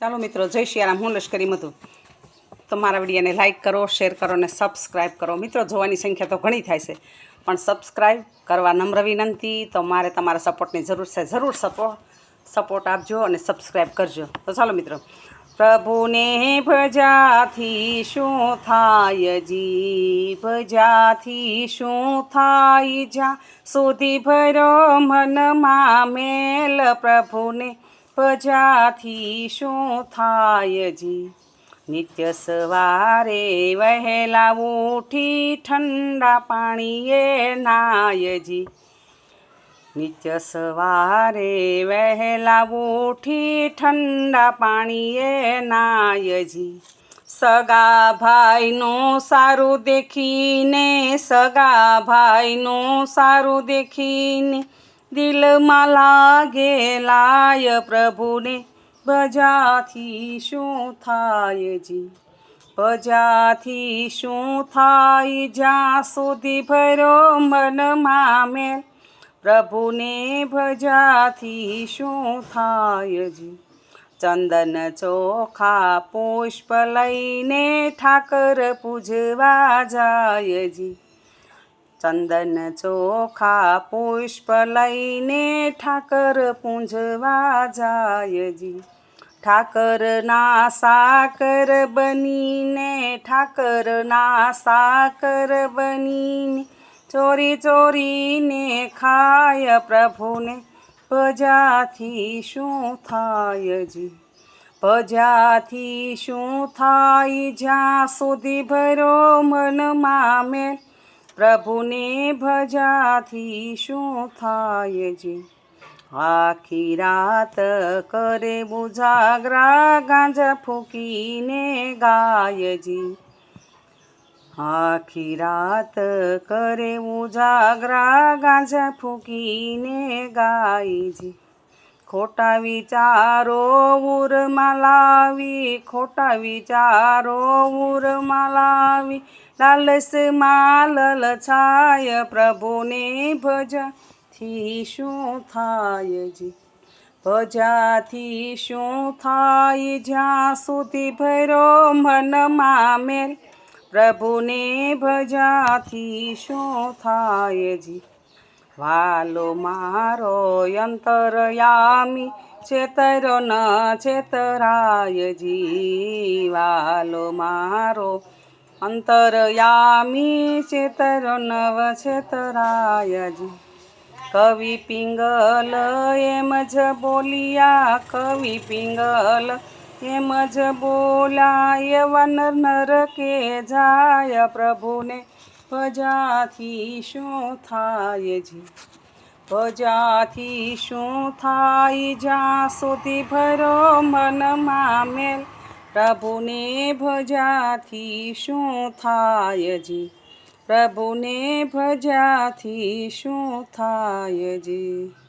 ચાલો મિત્રો, જય શિયારામ. હું લશ્કરી મધુ. તમારા મારા વિડીયોને લાઇક કરો, શેર કરો અને સબસ્ક્રાઈબ કરો. મિત્રો, જોવાની સંખ્યા તો ઘણી થાય છે, પણ સબસ્ક્રાઈબ કરવા નમ્ર વિનંતી. તો મારે તમારા સપોર્ટની જરૂર છે, જરૂર સપોર્ટ સપોર્ટ આપજો અને સબસ્ક્રાઈબ કરજો. તો ચાલો મિત્રો, પ્રભુને ભજાથી શું થાય? જી ભજાથી શું થાય? જા સુધી ભરો મનમાં મેલ પ્રભુને ભજાથી શું થાય જી? નિત્ય સવારે વહેલા ઉઠી ઠંડા પાણીએ નાયજી નિત્ય સવારે વહેલા ઉઠી ઠંડા પાણીએ નાયજી સગા ભાઈનું સારું દેખીને, સગા ભાઈનું સારું દેખીને દિલમાં લાગે લાય પ્રભુને ભજાથી શું થાય જી ભજાથી શું થાય જ્યાં સુધી ભરો મનમાં મેલ પ્રભુને ભજાથી શું થાય જી ચંદન ચોખા પુષ્પ લઈને ઠાકર પૂજવા જાય જી ચંદન ચોખા પુષ્પ લઈને ઠાકર પૂંજવા જાય જી. ઠાકરના સાકર બનીને, ઠાકરના સાકર બનીને, ચોરી ચોરીને ખાય પ્રભુને. ભજાથી શું થાય જી? ભજાથી શું થાય જ્યાં સુધી ભરો મનમાં મેલ પ્રભુને ભજાથી શું થાય જી. આખી રાત કરે બુજાગરા ગાંજા ફૂકીને ગાયજી આખી રાત કરે ઉજાગરા ગાંજા ફૂકીને ગાયજી ખોટા વિચારો ઉરમાં લાવી ખોટા વિચારો ઉરમાં લાવી લાલસમાં લલછાય પ્રભુને ભજાથી શું થાય જી? ભજાથી શું થાય? જ્યાં સુધી ભરો મનમાં મેલ પ્રભુને ભજાથી શું થાય જી? વાલો મારો અંતરયામી ચેતરો ન ચેતરાયજી વાલો મારો અંતરયામી ચેતરો નવ છેતરાય જી. કવિ પિંગલ એમ જ બોલિયા, કવિ પિંગલ એમ જ બોલાય વન નર કે જાય પ્રભુને. ભજાથી શું થાય જી ભજાથી શું થાય જ્યાં સુધી ભરો મનમાં મેલ પ્રભુને ભજાથી શું થાય જી પ્રભુને ભજાથી શું થાય જી